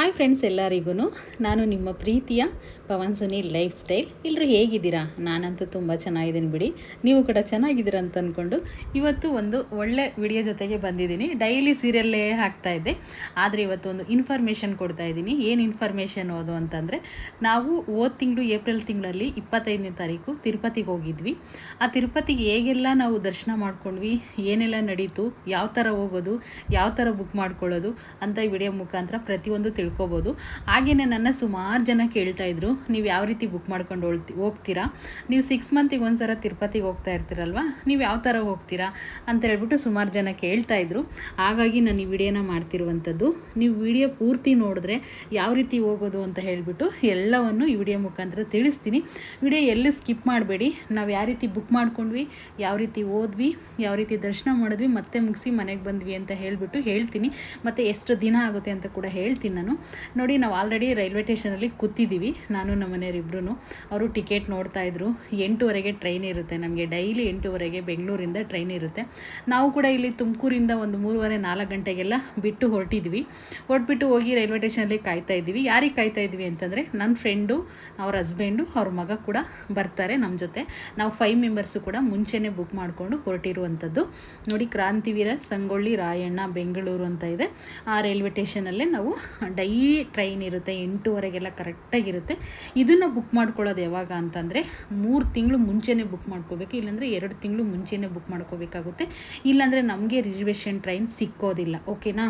Hi friends ಎಲ್ಲರಿಗೂ ನಾನು ನಿಮ್ಮ ಪ್ರೀತಿಯ ಪವನ್ ಸುನಿ ಲೈಫ್ ಸ್ಟೈಲ್. ಎಲ್ಲರೂ ಹೇಗಿದ್ದೀರಾ? ನಾನಂತೂ ತುಂಬ ಚೆನ್ನಾಗಿದ್ದೀನಿ ಬಿಡಿ. ನೀವು ಕೂಡ ಚೆನ್ನಾಗಿದ್ದೀರಾ ಅಂತ ಅಂದ್ಕೊಂಡು ಇವತ್ತು ಒಂದು ಒಳ್ಳೆ ವಿಡಿಯೋ ಜೊತೆಗೆ ಬಂದಿದ್ದೀನಿ. ಡೈಲಿ ಸೀರಿಯಲ್ಲೇ ಹಾಕ್ತಾ ಇದ್ದೆ. ಆದರೆ ಇವತ್ತು ಒಂದು ಇನ್ಫಾರ್ಮೇಷನ್ ಕೊಡ್ತಾ ಇದ್ದೀನಿ. ಏನು ಇನ್ಫಾರ್ಮೇಷನ್ ಅದು ಅಂತಂದರೆ, ನಾವು ಹೋದ ತಿಂಗಳು, ಏಪ್ರಿಲ್ ತಿಂಗಳಲ್ಲಿ ಇಪ್ಪತ್ತೈದನೇ ತಾರೀಕು ತಿರುಪತಿಗೆ ಹೋಗಿದ್ವಿ. ಆ ತಿರುಪತಿಗೆ ಹೇಗೆಲ್ಲ ನಾವು ದರ್ಶನ ಮಾಡ್ಕೊಂಡ್ವಿ, ಏನೆಲ್ಲ ನಡೀತು, ಯಾವ ಥರ ಹೋಗೋದು, ಯಾವ ಥರ ಬುಕ್ ಮಾಡ್ಕೊಳ್ಳೋದು ಅಂತ ಈ ವಿಡಿಯೋ ಮುಖಾಂತರ ಪ್ರತಿಯೊಂದು ತಿಳ್ಕೊಬೋದು. ಹಾಗೆಯೇ ನನ್ನ ಸುಮಾರು ಜನ ಕೇಳ್ತಾ ಇದ್ರು, ನೀವು ಯಾವ ರೀತಿ ಬುಕ್ ಮಾಡ್ಕೊಂಡು ಹೋಗ್ತಿ, ಹೋಗ್ತೀರಾ? ನೀವು ಸಿಕ್ಸ್ ಮಂತಿಗೆ ಒಂದ್ಸಲ ತಿರುಪತಿಗೆ ಹೋಗ್ತಾ ಇರ್ತೀರಲ್ವ? ನೀವು ಯಾವ ಥರ ಹೋಗ್ತೀರಾ? ಅಂತ ಹೇಳ್ಬಿಟ್ಟು ಸುಮಾರು ಜನ ಕೇಳ್ತಾ ಇದ್ರು. ಹಾಗಾಗಿ ನಾನು ಈ ವಿಡಿಯೋನ ಮಾಡ್ತಿರುವಂಥದ್ದು. ನೀವು ವಿಡಿಯೋ ಪೂರ್ತಿ ನೋಡಿದ್ರೆ ಯಾವ ರೀತಿ ಹೋಗೋದು ಅಂತ ಹೇಳಿಬಿಟ್ಟು ಎಲ್ಲವನ್ನು ಈ ವಿಡಿಯೋ ಮುಖಾಂತರ ತಿಳಿಸ್ತೀನಿ. ವಿಡಿಯೋ ಎಲ್ಲೂ ಸ್ಕಿಪ್ ಮಾಡಬೇಡಿ. ನಾವು ಯಾವ ರೀತಿ ಬುಕ್ ಮಾಡ್ಕೊಂಡ್ವಿ, ಯಾವ ರೀತಿ ಓದ್ವಿ ಯಾವ ರೀತಿ ದರ್ಶನ ಮಾಡಿದ್ವಿ, ಮತ್ತೆ ಮುಗಿಸಿ ಮನೆಗೆ ಬಂದ್ವಿ ಅಂತ ಹೇಳಿಬಿಟ್ಟು ಹೇಳ್ತೀನಿ. ಮತ್ತು ಎಷ್ಟು ದಿನ ಆಗುತ್ತೆ ಅಂತ ಕೂಡ ಹೇಳ್ತೀನಿ ನಾನು. ನೋಡಿ, ನಾವು ಆಲ್ರೆಡಿ ರೈಲ್ವೆ ಸ್ಟೇಷನಲ್ಲಿ ಕೂತಿದ್ದೀವಿ. ನಾನು, ನಮ್ಮ ಮನೆಯವರಿಬ್ರು ಅವರು ಟಿಕೆಟ್ ನೋಡ್ತಾ ಇದ್ರು. ಎಂಟೂವರೆಗೆ ಟ್ರೈನ್ ಇರುತ್ತೆ. ನಮಗೆ ಡೈಲಿ ಎಂಟೂವರೆಗೆ ಬೆಂಗಳೂರಿಂದ ಟ್ರೈನ್ ಇರುತ್ತೆ. ನಾವು ಕೂಡ ಇಲ್ಲಿ ತುಮಕೂರಿಂದ ಒಂದು ಮೂರುವರೆ, ನಾಲ್ಕು ಗಂಟೆಗೆಲ್ಲ ಬಿಟ್ಟು ಹೊರಟಿದ್ವಿ. ಹೊರಟ್ಬಿಟ್ಟು ಹೋಗಿ ರೈಲ್ವೆ ಸ್ಟೇಷನಲ್ಲಿ ಕಾಯ್ತಾ ಇದ್ದೀವಿ. ಯಾರಿಗೆ ಕಾಯ್ತಾ ಇದ್ವಿ ಅಂತಂದರೆ ನನ್ನ ಫ್ರೆಂಡು ಅವ್ರ ಹಸ್ಬೆಂಡು ಅವ್ರ ಮಗ ಕೂಡ ಬರ್ತಾರೆ ನಮ್ಮ ಜೊತೆ. ನಾವು ಫೈವ್ ಮೆಂಬರ್ಸು ಕೂಡ ಮುಂಚೆನೇ ಬುಕ್ ಮಾಡಿಕೊಂಡು ಹೊರಟಿರುವಂಥದ್ದು. ನೋಡಿ, ಕ್ರಾಂತಿವೀರ, ಸಂಗೊಳ್ಳಿ, ರಾಯಣ್ಣ, ಬೆಂಗಳೂರು ಅಂತ ಇದೆ. ಆ ರೈಲ್ವೆ ಸ್ಟೇಷನಲ್ಲೇ ನಾವು ಡೈಲಿ ಟ್ರೈನ್ ಇರುತ್ತೆ, ಎಂಟೂವರೆಗೆಲ್ಲ ಕರೆಕ್ಟಾಗಿರುತ್ತೆ. ಇದನ್ನು ಬುಕ್ ಮಾಡ್ಕೊಳ್ಳೋದು ಯಾವಾಗ ಅಂತಂದರೆ, ಮೂರು ತಿಂಗಳು ಮುಂಚೆನೇ ಬುಕ್ ಮಾಡ್ಕೋಬೇಕು, ಇಲ್ಲಾಂದರೆ ಎರಡು ತಿಂಗಳು ಮುಂಚೆನೇ ಬುಕ್ ಮಾಡ್ಕೋಬೇಕಾಗುತ್ತೆ. ಇಲ್ಲಾಂದರೆ ನಮಗೆ ರಿಸರ್ವೇಷನ್ ಟ್ರೈನ್ ಸಿಕ್ಕೋದಿಲ್ಲ ಓಕೆನಾ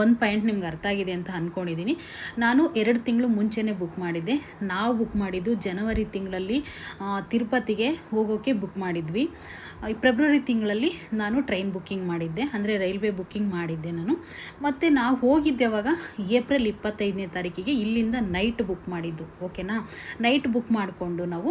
ಒಂದು ಪಾಯಿಂಟ್ ನಿಮ್ಗೆ ಅರ್ಥ ಆಗಿದೆ ಅಂತ ಅಂದ್ಕೊಂಡಿದ್ದೀನಿ ನಾನು ಎರಡು ತಿಂಗಳು ಮುಂಚೆನೇ ಬುಕ್ ಮಾಡಿದ್ದೆ. ನಾವು ಬುಕ್ ಮಾಡಿದ್ದು ಜನವರಿ ತಿಂಗಳಲ್ಲಿ ತಿರುಪತಿಗೆ ಹೋಗೋಕ್ಕೆ ಬುಕ್ ಮಾಡಿದ್ವಿ. ಫೆಬ್ರವರಿ ತಿಂಗಳಲ್ಲಿ ನಾನು ಟ್ರೈನ್ ಬುಕ್ಕಿಂಗ್ ಮಾಡಿದ್ದೆ, ಅಂದರೆ ರೈಲ್ವೆ ಬುಕ್ಕಿಂಗ್ ಮಾಡಿದ್ದೆ ನಾನು. ಮತ್ತು ನಾವು ಹೋಗಿದ್ದೆ ಅವಾಗ ಏಪ್ರಿಲ್ ಇಪ್ಪತ್ತೈದನೇ ತಾರೀಕಿಗೆ ಇಲ್ಲಿಂದ ನೈಟ್ ಬುಕ್ ಮಾಡಿದ್ದು ಓಕೆನಾ ನೈಟ್ ಬುಕ್ ಮಾಡಿಕೊಂಡು ನಾವು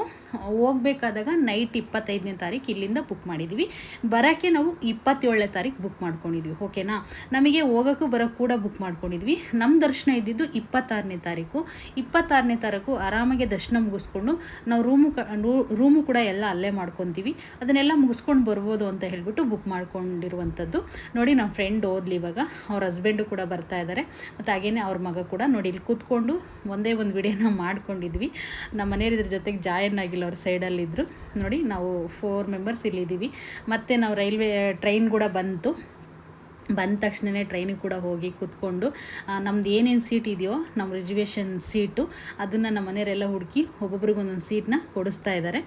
ಹೋಗಬೇಕಾದಾಗ ನೈಟ್ ಇಪ್ಪತ್ತೈದನೇ ತಾರೀಕು ಇಲ್ಲಿಂದ ಬುಕ್ ಮಾಡಿದ್ವಿ. ಬರೋಕ್ಕೆ ನಾವು ಇಪ್ಪತ್ತೇಳನೇ ತಾರೀಕು ಬುಕ್ ಮಾಡ್ಕೊಂಡಿದ್ವಿ ಓಕೆನಾ ನಮಗೆ ಹೋಗೋಕ್ಕೂ ಬರೋಕ್ಕೆ ಕೂಡ ಬುಕ್ ಮಾಡ್ಕೊಂಡಿದ್ವಿ. ನಮ್ಮ ದರ್ಶನ ಇದ್ದಿದ್ದು ಇಪ್ಪತ್ತಾರನೇ ತಾರೀಕು. ಇಪ್ಪತ್ತಾರನೇ ತಾರೀಕು ಆರಾಮಾಗಿ ದರ್ಶನ ಮುಗಿಸ್ಕೊಂಡು ನಾವು ರೂಮು ರೂಮು ಕೂಡ ಎಲ್ಲ ಅಲ್ಲೇ ಮಾಡ್ಕೊತೀವಿ. ಅದನ್ನೆಲ್ಲ ಮುಗಿಸ್ಕೊಂಡು ಬರ್ಬೋದು ಅಂತ ಹೇಳಿಬಿಟ್ಟು ಬುಕ್ ಮಾಡ್ಕೊಂಡಿರುವಂಥದ್ದು. ನೋಡಿ ನಮ್ಮ ಫ್ರೆಂಡ್ ಓದ್ಲಿ ಇವಾಗ. ಅವ್ರ ಹಸ್ಬೆಂಡು ಕೂಡ ಬರ್ತಾ ಇದ್ದಾರೆ ಮತ್ತು ಹಾಗೇ ಅವ್ರ ಮಗ ಕೂಡ. ನೋಡಿ ಇಲ್ಲಿ ಕೂತ್ಕೊಂಡು ಒಂದೇ ಒಂದು ವಿಡಿಯೋನ ಮಾಡ್ಕೊಂಡಿದ್ವಿ. ನಮ್ಮ ಮನೆಯವ್ರ ಇದ್ರ ಜೊತೆಗೆ ಜಾಯಿನ್ ಆಗಿಲ್ಲ ಅವ್ರ ಸೈಡಲ್ಲಿದ್ದರು ನೋಡಿ ನಾವು ಫೋರ್ ಮೆಂಬರ್ಸ್ ಇಲ್ಲಿದ್ದೀವಿ. ಮತ್ತು ನಾವು ರೈಲ್ವೆ ಟ್ರೈನ್ ಕೂಡ ಬಂತು. ಬಂದ ತಕ್ಷಣವೇ ಟ್ರೈನಿಗೆ ಕೂಡ ಹೋಗಿ ಕೂತ್ಕೊಂಡು ನಮ್ದು ಏನೇನು ಸೀಟ್ ಇದೆಯೋ ನಮ್ಮ ರಿಜರ್ವೇಷನ್ ಸೀಟು, ಅದನ್ನು ನಮ್ಮ ಮನೆಯವರೆಲ್ಲ ಹುಡುಕಿ ಒಬ್ಬೊಬ್ರಿಗೊಂದೊಂದು ಸೀಟ್ನ ಕೊಡಿಸ್ತಾ ಇದ್ದಾರೆ.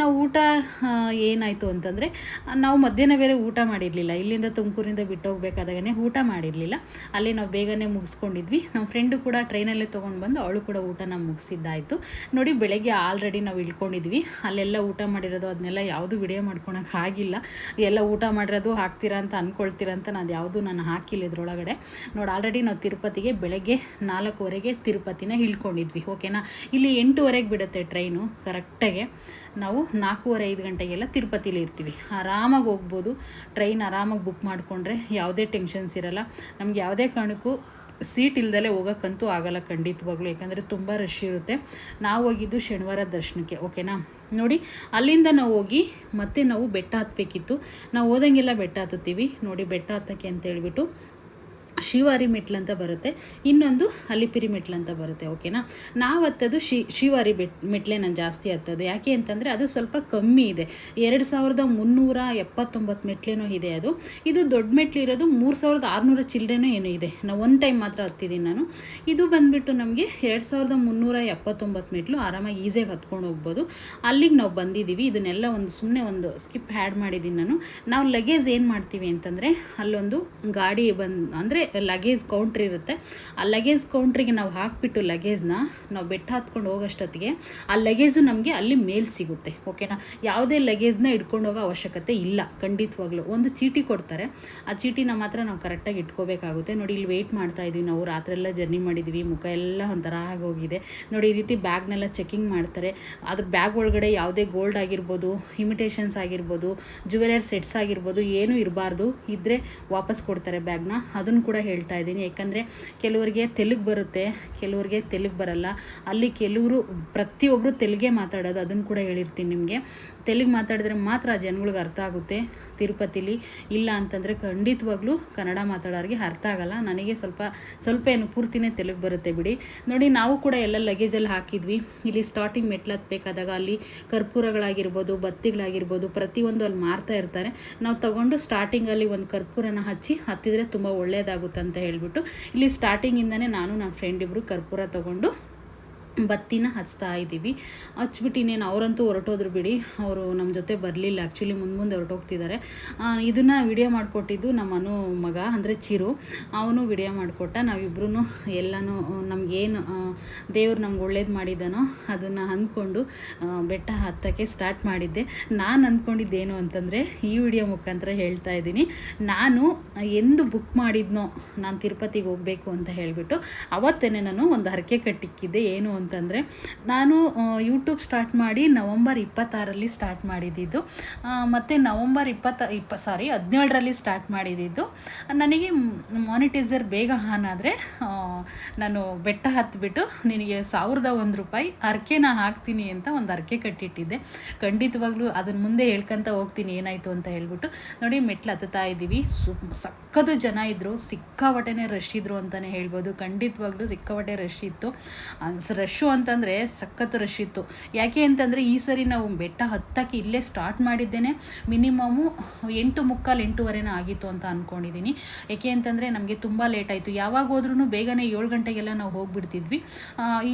ನಾವು ಊಟ ಏನಾಯಿತು ಅಂತಂದರೆ ನಾವು ಮಧ್ಯಾಹ್ನ ಬೇರೆ ಊಟ ಮಾಡಿರಲಿಲ್ಲ. ಇಲ್ಲಿಂದ ತುಮಕೂರಿಂದ ಬಿಟ್ಟು ಹೋಗ್ಬೇಕಾದಾಗನೇ ಊಟ ಮಾಡಿರಲಿಲ್ಲ. ಅಲ್ಲಿ ನಾವು ಬೇಗನೆ ಮುಗಿಸ್ಕೊಂಡಿದ್ವಿ. ನಮ್ಮ ಫ್ರೆಂಡು ಕೂಡ ಟ್ರೈನಲ್ಲೇ ತೊಗೊಂಡು ಬಂದು ಅವಳು ಕೂಡ ಊಟನ ಮುಗಿಸಿದ್ದಾಯಿತು. ನೋಡಿ, ಬೆಳಗ್ಗೆ ಆಲ್ರೆಡಿ ನಾವು ಇಳ್ಕೊಂಡಿದ್ವಿ. ಅಲ್ಲೆಲ್ಲ ಊಟ ಮಾಡಿರೋದು, ಅದನ್ನೆಲ್ಲ ಯಾವುದು ವಿಡಿಯೋ ಮಾಡ್ಕೊಳಕ್ಕೆ ಆಗಿಲ್ಲ. ಎಲ್ಲ ಊಟ ಮಾಡಿರೋದು ಹಾಕ್ತೀರಾ ಅಂತ ಅಂದ್ಕೊಳ್ತೀರಾ ಅಂತ ನಾನು ಯಾವುದು ನಾನು ಹಾಕಿಲ್ಲ ಇದ್ರೊಳಗಡೆ. ನೋಡಿ ಆಲ್ರೆಡಿ ನಾವು ತಿರುಪತಿಗೆ ಬೆಳಗ್ಗೆ ನಾಲ್ಕುವರೆಗೆ ತಿರುಪತಿನ ಇಳ್ಕೊಂಡಿದ್ವಿ ಓಕೆನಾ ಇಲ್ಲಿ ಎಂಟೂವರೆಗೆ ಬಿಡುತ್ತೆ ಟ್ರೈನು ಕರೆಕ್ಟಾಗೆ ನಾವು ನಾಲ್ಕೂವರೆ, ಐದು ಗಂಟೆಗೆಲ್ಲ ತಿರುಪತಿಲಿ ಇರ್ತೀವಿ. ಆರಾಮಾಗಿ ಹೋಗ್ಬೋದು. ಟ್ರೈನ್ ಆರಾಮಾಗಿ ಬುಕ್ ಮಾಡಿಕೊಂಡ್ರೆ ಯಾವುದೇ ಟೆನ್ಷನ್ಸ್ ಇರಲ್ಲ. ನಮ್ಗೆ ಯಾವುದೇ ಕಾರಣಕ್ಕೂ ಸೀಟ್ ಇಲ್ದಲೇ ಹೋಗೋಕ್ಕಂತೂ ಆಗಲ್ಲ ಖಂಡಿತವಾಗ್ಲೂ, ಯಾಕಂದರೆ ತುಂಬ ರಶ್ ಇರುತ್ತೆ. ನಾವು ಹೋಗಿದ್ದು ಶನಿವಾರ ದರ್ಶನಕ್ಕೆ ಓಕೆನಾ ನೋಡಿ, ಅಲ್ಲಿಂದ ನಾವು ಹೋಗಿ ಮತ್ತೆ ನಾವು ಬೆಟ್ಟ ಹತ್ತಬೇಕಿತ್ತು ನಾವು ಹೋದಂಗೆಲ್ಲ ಬೆಟ್ಟ ಹತ್ತುತ್ತೀವಿ. ನೋಡಿ, ಬೆಟ್ಟ ಹತ್ತಕ್ಕೆ ಅಂತ ಹೇಳ್ಬಿಟ್ಟು ಶಿವಾರಿ ಮೆಟ್ಲು ಅಂತ ಬರುತ್ತೆ. ಇನ್ನೊಂದು ಅಲಿಪಿರಿ ಮೆಟ್ಲು ಅಂತ ಬರುತ್ತೆ ಓಕೆನಾ ನಾವು ಹತ್ತೋದು ಶಿ, ಶಿವಾರಿ ಬೆಟ್, ಮೆಟ್ಲೆ ನಾನು ಜಾಸ್ತಿ ಹತ್ತೋದು ಯಾಕೆ ಅಂತಂದರೆ ಅದು ಸ್ವಲ್ಪ ಕಮ್ಮಿ ಇದೆ. ಎರಡು ಸಾವಿರದ ಮುನ್ನೂರ ಎಪ್ಪತ್ತೊಂಬತ್ತು ಮೆಟ್ಲೇನೋ ಇದೆ ಅದು. ಇದು ದೊಡ್ಡ ಮೆಟ್ಲು ಇರೋದು ಮೂರು ಸಾವಿರದ ಆರುನೂರ ಚಿಲ್ಲರೆನೋ ಏನೋ ಇದೆ. ನಾವು ಒನ್ ಟೈಮ್ ಮಾತ್ರ ಹತ್ತಿದ್ದೀನಿ ನಾನು. ಇದು ಬಂದುಬಿಟ್ಟು ನಮಗೆ ಎರಡು ಸಾವಿರದ ಮುನ್ನೂರ ಎಪ್ಪತ್ತೊಂಬತ್ತು ಮೆಟ್ಲು ಆರಾಮಾಗಿ ಈಸಿಯಾಗಿ ಹತ್ಕೊಂಡು ಹೋಗ್ಬೋದು. ಅಲ್ಲಿಗೆ ನಾವು ಬಂದಿದ್ದೀವಿ ಇದನ್ನೆಲ್ಲ ಒಂದು ಸುಮ್ಮನೆ ಒಂದು ಸ್ಕಿಪ್ ಆ್ಯಡ್ ಮಾಡಿದ್ದೀನಿ ನಾನು. ನಾವು ಲಗೇಜ್ ಏನು ಮಾಡ್ತೀವಿ ಅಂತಂದರೆ ಅಲ್ಲೊಂದು ಗಾಡಿ ಬಂದು, ಅಂದರೆ ಲಗೇಜ್ ಕೌಂಟ್ರ್ ಇರುತ್ತೆ. ಆ ಲಗೇಜ್ ಕೌಂಟ್ರಿಗೆ ನಾವು ಹಾಕ್ಬಿಟ್ಟು ಲಗೇಜ್ನ ನಾವು ಬೆಟ್ಟ ಹತ್ಕೊಂಡು ಹೋಗೋಷ್ಟೊತ್ತಿಗೆ ಆ ಲಗೇಜು ನಮಗೆ ಅಲ್ಲಿ ಮೇಲ್ ಸಿಗುತ್ತೆ. ಓಕೆನಾ ಯಾವುದೇ ಲಗೇಜ್ನ ಇಟ್ಕೊಂಡು ಹೋಗೋ ಅವಶ್ಯಕತೆ ಇಲ್ಲ, ಖಂಡಿತವಾಗ್ಲೂ. ಒಂದು ಚೀಟಿ ಕೊಡ್ತಾರೆ. ಆ ಚೀಟಿನ ಮಾತ್ರ ನಾವು ಕರೆಕ್ಟಾಗಿ ಇಟ್ಕೋಬೇಕಾಗುತ್ತೆ. ನೋಡಿ, ಇಲ್ಲಿ ವೆಯ್ಟ್ ಮಾಡ್ತಾ ಇದ್ದೀವಿ ನಾವು, ರಾತ್ರಿ ಎಲ್ಲ ಜರ್ನಿ ಮಾಡಿದ್ವಿ, ಮುಖ ಎಲ್ಲ ಒಂಥರ ಆಗೋಗಿದೆ. ನೋಡಿ, ಈ ರೀತಿ ಬ್ಯಾಗ್ನೆಲ್ಲ ಚೆಕಿಂಗ್ ಮಾಡ್ತಾರೆ. ಅದ್ರ ಬ್ಯಾಗ್ ಒಳಗಡೆ ಯಾವುದೇ ಗೋಲ್ಡ್ ಆಗಿರ್ಬೋದು ಇಮಿಟೇಷನ್ಸ್ ಆಗಿರ್ಬೋದು ಜುವೆಲರ್ ಸೆಟ್ಸ್ ಆಗಿರ್ಬೋದು, ಏನೂ ಇರಬಾರ್ದು. ಇದ್ದರೆ ವಾಪಸ್ ಕೊಡ್ತಾರೆ ಬ್ಯಾಗ್ನ ಅದನ್ನು ಕೂಡ ಹೇಳ್ತಾ ಇದ್ದೀನಿ. ಯಾಕಂದರೆ ಕೆಲವರಿಗೆ ತೆಲುಗು ಬರುತ್ತೆ, ಕೆಲವರಿಗೆ ತೆಲುಗು ಬರಲ್ಲ. ಅಲ್ಲಿ ಕೆಲವರು ಪ್ರತಿಯೊಬ್ಬರು ತೆಲುಗೇ ಮಾತಾಡೋದು ಅದನ್ನು ಕೂಡ ಹೇಳಿರ್ತೀನಿ ನಿಮಗೆ. ತೆಲುಗು ಮಾತಾಡಿದ್ರೆ ಮಾತ್ರ ಜನಗಳಿಗೆ ಅರ್ಥ ಆಗುತ್ತೆ ತಿರುಪತಿಲಿ. ಇಲ್ಲ ಅಂತಂದರೆ ಖಂಡಿತವಾಗ್ಲೂ ಕನ್ನಡ ಮಾತಾಡೋರಿಗೆ ಅರ್ಥ ಆಗಲ್ಲ. ನನಗೆ ಸ್ವಲ್ಪ ಸ್ವಲ್ಪ ಏನು ಪೂರ್ತಿನೇ ತೆಲುಗು ಬರುತ್ತೆ ಬಿಡಿ. ನೋಡಿ, ನಾವು ಕೂಡ ಎಲ್ಲ ಲಗೇಜಲ್ಲಿ ಹಾಕಿದ್ವಿ. ಇಲ್ಲಿ ಸ್ಟಾರ್ಟಿಂಗ್ ಮೆಟ್ಲು ಹತ್ಬೇಕಾದಾಗ ಅಲ್ಲಿ ಕರ್ಪೂರಗಳಾಗಿರ್ಬೋದು, ಬತ್ತಿಗಳಾಗಿರ್ಬೋದು, ಪ್ರತಿಯೊಂದು ಅಲ್ಲಿ ಮಾರ್ತಾ ಇರ್ತಾರೆ. ನಾವು ತಗೊಂಡು ಸ್ಟಾರ್ಟಿಂಗಲ್ಲಿ ಒಂದು ಕರ್ಪೂರನ ಹಚ್ಚಿ, ಹತ್ತಿದರೆ ತುಂಬ ಒಳ್ಳೆಯದಾಗುತ್ತೆ ಅಂತ ಹೇಳಿಬಿಟ್ಟು ಇಲ್ಲಿ ಸ್ಟಾರ್ಟಿಂಗಿಂದನೇ ನಾನು, ನನ್ನ ಫ್ರೆಂಡ್ ಇಬ್ಬರು ಕರ್ಪೂರ ತಗೊಂಡು ಬತ್ತಿನ ಹಚ್ತಾ ಇದ್ದೀವಿ. ಹಚ್ಬಿಟ್ಟು ಇನ್ನೇನು ಅವರಂತೂ ಹೊರಟೋದ್ರು ಬಿಡಿ. ಅವರು ನಮ್ಮ ಜೊತೆ ಬರಲಿಲ್ಲ. ಆ್ಯಕ್ಚುಲಿ ಮುಂದೆ ಮುಂದೆ ಹೊರಟೋಗ್ತಿದ್ದಾರೆ. ಇದನ್ನು ವಿಡಿಯೋ ಮಾಡಿಕೊಟ್ಟಿದ್ದು ನಮ್ಮ ಅನು ಮಗ, ಅಂದರೆ ಚಿರು. ಅವನು ವಿಡಿಯೋ ಮಾಡಿಕೊಟ್ಟ. ನಾವಿಬ್ರು ಎಲ್ಲನೂ, ನಮಗೇನು ದೇವ್ರು ನಮ್ಗೆ ಒಳ್ಳೇದು ಮಾಡಿದ್ದಾನೋ ಅದನ್ನು ಅಂದ್ಕೊಂಡು ಬೆಟ್ಟ ಹತ್ತಕ್ಕೆ ಸ್ಟಾರ್ಟ್ ಮಾಡಿದ್ದೆ. ನಾನು ಅಂದ್ಕೊಂಡಿದ್ದೇನು ಅಂತಂದರೆ, ಈ ವಿಡಿಯೋ ಮುಖಾಂತರ ಹೇಳ್ತಾ ಇದ್ದೀನಿ. ನಾನು ಎಂದು ಬುಕ್ ಮಾಡಿದ್ನೋ ನಾನು ತಿರುಪತಿಗೆ ಹೋಗಬೇಕು ಅಂತ ಹೇಳಿಬಿಟ್ಟು ಅವತ್ತೇ ನಾನು ಒಂದು ಹರಕೆ ಕಟ್ಟಿಕ್ಕಿದ್ದೆ. ಏನು ಅಂತಂದರೆ, ನಾನು ಯೂಟ್ಯೂಬ್ ಸ್ಟಾರ್ಟ್ ಮಾಡಿ ನವಂಬರ್ ಇಪ್ಪತ್ತಾರಲ್ಲಿ ಸ್ಟಾರ್ಟ್ ಮಾಡಿದ್ದಿದ್ದು ಮತ್ತು ನವಂಬರ್ ಇಪ್ಪತ್ತ, ಇಪ್ಪ ಸಾರಿ ಹದಿನೇಳರಲ್ಲಿ ಸ್ಟಾರ್ಟ್ ಮಾಡಿದ್ದಿದ್ದು ನನಗೆ ಮಾನಿಟೈಸರ್ ಬೇಗ ಆನ್ ಆದರೆ ನಾನು ಬೆಟ್ಟ ಹತ್ಬಿಟ್ಟು ನಿನಗೆ ಸಾವಿರದ ಒಂದು ರೂಪಾಯಿ ಅರ್ಕೆನ ಹಾಕ್ತೀನಿ ಅಂತ ಒಂದು ಅರ್ಕೆ ಕಟ್ಟಿಟ್ಟಿದ್ದೆ. ಖಂಡಿತವಾಗ್ಲೂ ಅದನ್ನು ಮುಂದೆ ಹೇಳ್ಕೊಂತ ಹೋಗ್ತೀನಿ, ಏನಾಯಿತು ಅಂತ ಹೇಳ್ಬಿಟ್ಟು. ನೋಡಿ, ಮೆಟ್ಲು ಹತ್ತುತ್ತಾ ಇದ್ದೀವಿ. ಸು ಸಕ್ಕದು ಜನ ಇದ್ದರು ಸಿಕ್ಕಾಪಟ್ಟೆನೇ ರಶ್ ಇದ್ರು ಅಂತಲೇ ಹೇಳ್ಬೋದು. ಖಂಡಿತವಾಗ್ಲೂ ಸಿಕ್ಕಾಪಟ್ಟೆ ರಶ್ ಇತ್ತು. ರಶ್ಶು ಅಂತಂದರೆ ಸಖತ್ ರಶ್ ಇತ್ತು. ಯಾಕೆ ಅಂತಂದರೆ ಈ ಸರಿ ನಾವು ಬೆಟ್ಟ ಹತ್ತಕ್ಕೆ ಇಲ್ಲೇ ಸ್ಟಾರ್ಟ್ ಮಾಡಿದ್ದೇನೆ. ಮಿನಿಮಮು ಎಂಟು ಮುಕ್ಕಾಲು ಎಂಟೂವರೆನ ಆಗಿತ್ತು ಅಂತ ಅಂದ್ಕೊಂಡಿದ್ದೀನಿ ಯಾಕೆ ಅಂತಂದರೆ ನಮಗೆ ತುಂಬ ಲೇಟ್ ಆಯಿತು. ಯಾವಾಗ ಹೋದ್ರೂ ಬೇಗನೆ ಏಳು ಗಂಟೆಗೆಲ್ಲ ನಾವು ಹೋಗಿಬಿಡ್ತಿದ್ವಿ.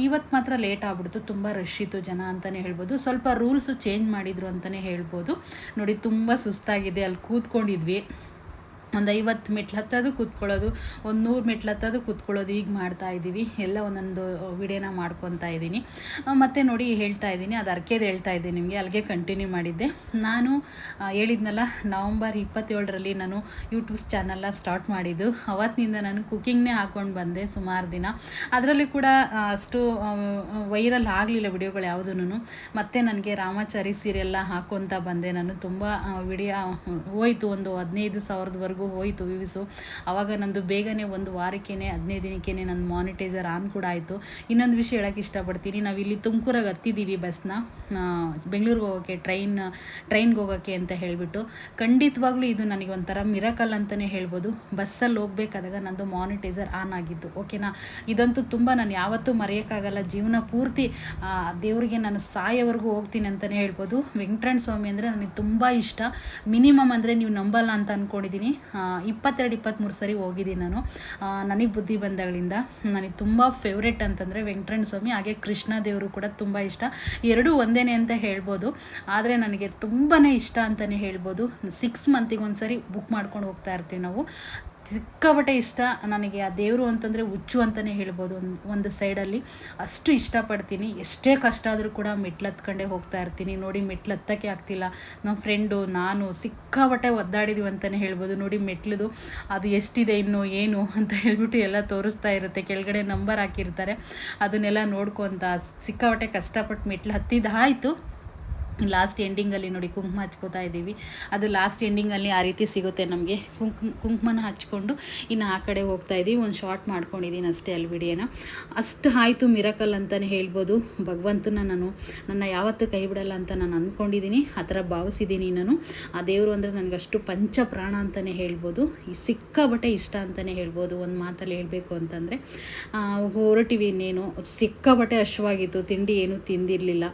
ಇವತ್ತು ಮಾತ್ರ ಲೇಟ್ ಆಗ್ಬಿಡ್ತು. ತುಂಬ ರಶ್ ಇತ್ತು ಜನ ಅಂತಲೇ ಹೇಳ್ಬೋದು. ಸ್ವಲ್ಪ ರೂಲ್ಸು ಚೇಂಜ್ ಮಾಡಿದರು ಅಂತಲೇ ಹೇಳ್ಬೋದು. ನೋಡಿ, ತುಂಬ ಸುಸ್ತಾಗಿದೆ. ಅಲ್ಲಿ ಕೂತ್ಕೊಂಡಿದ್ವಿ. ಒಂದು ಐವತ್ತು ಮೆಟ್ಲು ಹತ್ತೋದು ಕೂತ್ಕೊಳ್ಳೋದು, ಒಂದು ನೂರು ಮೆಟ್ಲು ಹತ್ತೋದು ಕೂತ್ಕೊಳ್ಳೋದು ಈಗ ಮಾಡ್ತಾ ಇದ್ದೀವಿ. ಎಲ್ಲ ಒಂದೊಂದು ವಿಡಿಯೋನ ಮಾಡ್ಕೊತಾ ಇದ್ದೀನಿ. ಮತ್ತು ನೋಡಿ ಹೇಳ್ತಾ ಇದ್ದೀನಿ, ಅದು ಅರ್ಕೆದು ಹೇಳ್ತಾ ಇದ್ದೀನಿ ನಿಮಗೆ ಅಲ್ಲಿಗೆ ಕಂಟಿನ್ಯೂ ಮಾಡಿದ್ದೆ. ನಾನು ಹೇಳಿದ್ನಲ್ಲ, ನವಂಬರ್ ಇಪ್ಪತ್ತೇಳರಲ್ಲಿ ನಾನು ಯೂಟ್ಯೂಬ್ ಚಾನಲ್ನ ಸ್ಟಾರ್ಟ್ ಮಾಡಿದ್ದು. ಅವತ್ತಿನಿಂದ ನಾನು ಕುಕ್ಕಿಂಗ್ನೇ ಹಾಕ್ಕೊಂಡು ಬಂದೆ ಸುಮಾರು ದಿನ. ಅದರಲ್ಲಿ ಕೂಡ ಅಷ್ಟು ವೈರಲ್ ಆಗಲಿಲ್ಲ ವಿಡಿಯೋಗಳು ಯಾವುದೂ ಮತ್ತು ನನಗೆ ರಾಮಾಚಾರಿ ಸೀರಿಯಲ್ಲ ಹಾಕ್ಕೊತ ಬಂದೆ. ನಾನು ತುಂಬ ವಿಡಿಯೋ ಹೋಯಿತು ಒಂದು ಹದಿನೈದು ಸಾವಿರದವರೆಗೂ ಹೋಯಿತು ವ್ಯೂಸು ಆವಾಗ ನಂದು ಬೇಗನೆ ಒಂದು ವಾರಕ್ಕೇ ಹದಿನೈದು ದಿನಕ್ಕೇ ನನ್ನ ಮಾನಿಟೈಸರ್ ಆನ್ ಕೂಡ ಆಯಿತು. ಇನ್ನೊಂದು ವಿಷಯ ಹೇಳೋಕ್ಕೆ ಇಷ್ಟಪಡ್ತೀನಿ. ನಾವು ಇಲ್ಲಿ ತುಮಕೂರಾಗ ಹತ್ತಿದ್ದೀವಿ ಬಸ್ನ ಬೆಂಗಳೂರಿಗೆ ಹೋಗೋಕ್ಕೆ ಟ್ರೈನ್ ಟ್ರೈನ್ಗೆ ಹೋಗೋಕ್ಕೆ ಅಂತ ಹೇಳಿಬಿಟ್ಟು. ಖಂಡಿತವಾಗ್ಲೂ ಇದು ನನಗೆ ಒಂಥರ ಮಿರಕಲ್ ಅಂತಲೇ ಹೇಳ್ಬೋದು. ಬಸ್ಸಲ್ಲಿ ಹೋಗಬೇಕಾದಾಗ ನಂದು ಮಾನಿಟೈಸರ್ ಆನ್ ಆಗಿತ್ತು ಓಕೆನಾ ಇದಂತೂ ತುಂಬ ನಾನು ಯಾವತ್ತೂ ಮರೆಯೋಕ್ಕಾಗಲ್ಲ. ಜೀವನ ಪೂರ್ತಿ ದೇವರಿಗೆ ನಾನು ಸಾಯೋವರೆಗೂ ಹೋಗ್ತೀನಿ ಅಂತಲೇ ಹೇಳ್ಬೋದು. ವೆಂಕಟರಣ ಸ್ವಾಮಿ ಅಂದರೆ ನನಗೆ ತುಂಬ ಇಷ್ಟ. ಮಿನಿಮಮ್ ಅಂದರೆ ನೀವು ನಂಬಲ್ಲ ಅಂತ ಅಂದ್ಕೊಂಡಿದ್ದೀನಿ ಇಪ್ಪತ್ತೆರಡು ಇಪ್ಪತ್ತ್ಮೂರು ಸರಿ ಹೋಗಿದ್ದೀನಿ ನಾನು. ನನಗೆ ಬುದ್ಧಿ ಬಂದಗಳಿಂದ ನನಗೆ ತುಂಬ ಫೇವ್ರೆಟ್ ಅಂತಂದರೆ ವೆಂಕಟರಣ ಸ್ವಾಮಿ, ಹಾಗೆ ಕೃಷ್ಣ ದೇವರು ಕೂಡ ತುಂಬ ಇಷ್ಟ. ಎರಡೂ ಒಂದೇನೆ ಅಂತ ಹೇಳ್ಬೋದು. ಆದರೆ ನನಗೆ ತುಂಬಾ ಇಷ್ಟ ಅಂತಲೇ ಹೇಳ್ಬೋದು. ಸಿಕ್ಸ್ ಮಂತಿಗೆ ಒಂದು ಸರಿ ಬುಕ್ ಮಾಡ್ಕೊಂಡು ಹೋಗ್ತಾ ಇರ್ತೀವಿ ನಾವು. ಸಿಕ್ಕಾಪಟ್ಟೆ ಇಷ್ಟ. ನನಗೆ ಆ ದೇವರು ಅಂತಂದರೆ ಹುಚ್ಚು ಅಂತಲೇ ಹೇಳ್ಬೋದು. ಒಂದು ಒಂದು ಸೈಡಲ್ಲಿ ಅಷ್ಟು ಇಷ್ಟಪಡ್ತೀನಿ. ಎಷ್ಟೇ ಕಷ್ಟ ಆದರೂ ಕೂಡ ಮೆಟ್ಲತ್ಕೊಂಡೇ ಹೋಗ್ತಾ ಇರ್ತೀನಿ. ನೋಡಿ ಮೆಟ್ಲತ್ತಕ್ಕೆ ಆಗ್ತಿಲ್ಲ. ನಮ್ಮ ಫ್ರೆಂಡು ನಾನು ಸಿಕ್ಕಾಪಟ್ಟೆ ಒದ್ದಾಡಿದ್ವಿ ಅಂತಲೇ ಹೇಳ್ಬೋದು. ನೋಡಿ ಮೆಟ್ಲದು ಅದು ಎಷ್ಟಿದೆ, ಇನ್ನು ಏನು ಅಂತ ಹೇಳ್ಬಿಟ್ಟು ಎಲ್ಲ ತೋರಿಸ್ತಾ ಇರುತ್ತೆ. ಕೆಳಗಡೆ ನಂಬರ್ ಹಾಕಿರ್ತಾರೆ. ಅದನ್ನೆಲ್ಲ ನೋಡ್ಕೊತ ಸಿಕ್ಕಾಪಟ್ಟೆ ಕಷ್ಟಪಟ್ಟು ಮೆಟ್ಲು ಹತ್ತಿದ್ದಾಯಿತು ಲಾಸ್ಟ್ ಎಂಡಿಂಗಲ್ಲಿ ನೋಡಿ ಕುಂಕುಮ ಹಚ್ಕೋತಾ ಇದ್ದೀವಿ. ಅದು ಲಾಸ್ಟ್ ಎಂಡಿಂಗಲ್ಲಿ ಆ ರೀತಿ ಸಿಗುತ್ತೆ ನಮಗೆ. ಕುಂಕುಮ, ಕುಂಕುಮನ ಹಚ್ಕೊಂಡು ಇನ್ನು ಆ ಕಡೆ ಹೋಗ್ತಾ ಇದ್ದೀವಿ. ಒಂದು ಶಾರ್ಟ್ ಮಾಡ್ಕೊಂಡಿದ್ದೀನಿ ಅಷ್ಟೇ ಅಲ್ಲಿ ವಿಡಿಯೋನ. ಅಷ್ಟು ಆಯಿತು ಮಿರಕಲ್ ಅಂತಲೇ ಹೇಳ್ಬೋದು. ಭಗವಂತನ ನಾನು ನನ್ನ ಯಾವತ್ತೂ ಕೈ ಬಿಡಲ್ಲ ಅಂತ ನಾನು ಅಂದ್ಕೊಂಡಿದ್ದೀನಿ. ಆ ಥರ ಭಾವಿಸಿದ್ದೀನಿ ನಾನು. ಆ ದೇವರು ಅಂದರೆ ನನಗಷ್ಟು ಪಂಚ ಪ್ರಾಣ ಅಂತಲೇ ಹೇಳ್ಬೋದು. ಈ ಸಿಕ್ಕಾಬಟ್ಟೆ ಇಷ್ಟ ಅಂತಲೇ ಹೇಳ್ಬೋದು. ಒಂದು ಮಾತಲ್ಲಿ ಹೇಳಬೇಕು ಅಂತಂದರೆ ಹೊರಟಿವಿ ಇನ್ನೇನು. ಸಿಕ್ಕಾಬಟ್ಟೆ ಹಶ್ವಾಗಿತ್ತು. ತಿಂಡಿ ಏನೂ ತಿಂದಿರಲಿಲ್ಲ.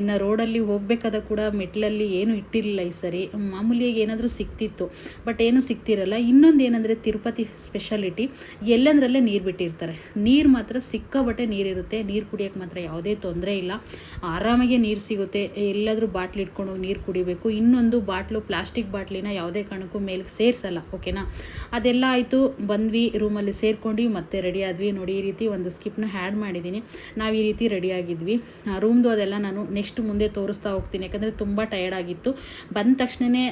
ಇನ್ನು ರೋಡಲ್ಲಿ ಹೋಗ್ಬೇಕಾದಾಗ ಕೂಡ ಮೆಟ್ಲಲ್ಲಿ ಏನು ಇಟ್ಟಿರಲಿಲ್ಲ ಈ ಸರಿ. ಮಾಮೂಲಿಯಾಗಿ ಏನಾದರೂ ಸಿಕ್ತಿತ್ತು ಬಟ್ ಏನು ಸಿಕ್ತಿರಲ್ಲ. ಇನ್ನೊಂದು ಏನಂದರೆ ತಿರುಪತಿ ಸ್ಪೆಷಾಲಿಟಿ ಎಲ್ಲಂದ್ರಲ್ಲೇ ನೀರು ಬಿಟ್ಟಿರ್ತಾರೆ. ನೀರು ಮಾತ್ರ ಸಿಕ್ಕಾಬಟ್ಟೆ ನೀರಿರುತ್ತೆ. ನೀರು ಕುಡಿಯೋಕ್ಕೆ ಮಾತ್ರ ಯಾವುದೇ ತೊಂದರೆ ಇಲ್ಲ. ಆರಾಮಾಗೆ ನೀರು ಸಿಗುತ್ತೆ. ಎಲ್ಲಾದರೂ ಬಾಟ್ಲು ಇಟ್ಕೊಂಡು ನೀರು ಕುಡಿಬೇಕು. ಇನ್ನೊಂದು ಬಾಟ್ಲು, ಪ್ಲಾಸ್ಟಿಕ್ ಬಾಟ್ಲಿನ ಯಾವುದೇ ಕಾರಣಕ್ಕೂ ಮೇಲೆ ಸೇರಿಸಲ್ಲ, ಓಕೆನಾ? ಅದೆಲ್ಲ ಆಯಿತು. ಬಂದ್ವಿ, ರೂಮಲ್ಲಿ ಸೇರ್ಕೊಂಡು ಮತ್ತೆ ರೆಡಿ ಆದ್ವಿ. ನೋಡಿ, ಈ ರೀತಿ ಒಂದು ಸ್ಕಿಪ್ನ ಹ್ಯಾಡ್ ಮಾಡಿದ್ದೀನಿ. ನಾವು ಈ ರೀತಿ ರೆಡಿ ಆಗಿದ್ವಿ. ರೂಮ್ದು ಅದೆಲ್ಲ ನಾನು ನೆಕ್ಸ್ಟ್ ಮುಂದೆ ತೋರಿಸ್ತಾ ಹೋಗ್ತೀನಿ. ಯಾಕಂದರೆ ತುಂಬ ಟಯರ್ಡ್ ಆಗಿತ್ತು. ಬಂದ ತಕ್ಷಣವೇ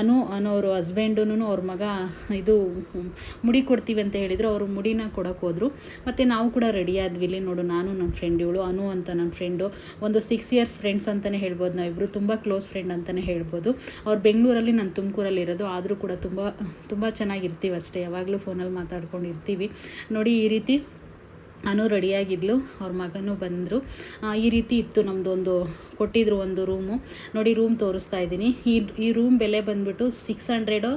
ಅನು ಅನ್ನೋರು ಹಸ್ಬೆಂಡೂ ಅವ್ರ ಮಗ ಇದು ಮುಡಿ ಕೊಡ್ತೀವಿ ಅಂತ ಹೇಳಿದರು. ಅವರು ಮುಡಿನ ಕೊಡೋಕೆ ಹೋದರು. ಮತ್ತು ನಾವು ಕೂಡ ರೆಡಿ ಆದ್ವಿ. ಇಲ್ಲಿ ನೋಡು, ನಾನು ನನ್ನ ಫ್ರೆಂಡ್ ಇವಳು, ಅನು ಅಂತ ನನ್ನ ಫ್ರೆಂಡು ಒಂದು ಸಿಕ್ಸ್ ಇಯರ್ಸ್ ಫ್ರೆಂಡ್ಸ್ ಅಂತಲೇ ಹೇಳ್ಬೋದು. ನಾವಿಬ್ಬರು ತುಂಬ ಕ್ಲೋಸ್ ಫ್ರೆಂಡ್ ಅಂತಲೇ ಹೇಳ್ಬೋದು. ಅವ್ರು ಬೆಂಗಳೂರಲ್ಲಿ, ನಾನು ತುಮಕೂರಲ್ಲಿ ಇರೋದು. ಆದರೂ ಕೂಡ ತುಂಬ ತುಂಬ ಚೆನ್ನಾಗಿರ್ತೀವಿ ಅಷ್ಟೇ. ಯಾವಾಗಲೂ ಫೋನಲ್ಲಿ ಮಾತಾಡ್ಕೊಂಡು ಇರ್ತೀವಿ ನೋಡಿ, ಈ ರೀತಿ ನಾನು ರೆಡಿಯಾಗಿದ್ಲು ಅವ್ರ ಮಗನೂ ಬಂದರು. ಈ ರೀತಿ ಇತ್ತು ನಮ್ಮದು ಒಂದು ಕೊಟ್ಟಿದ್ರು ಒಂದು ರೂಮು. ನೋಡಿ, ರೂಮ್ ತೋರಿಸ್ತಾ ಇದ್ದೀನಿ. ಈ ಈ ರೂಮ್ ಬೆಲೆ ಬಂದುಬಿಟ್ಟು ಸಿಕ್ಸ್ ಹಂಡ್ರೆಡು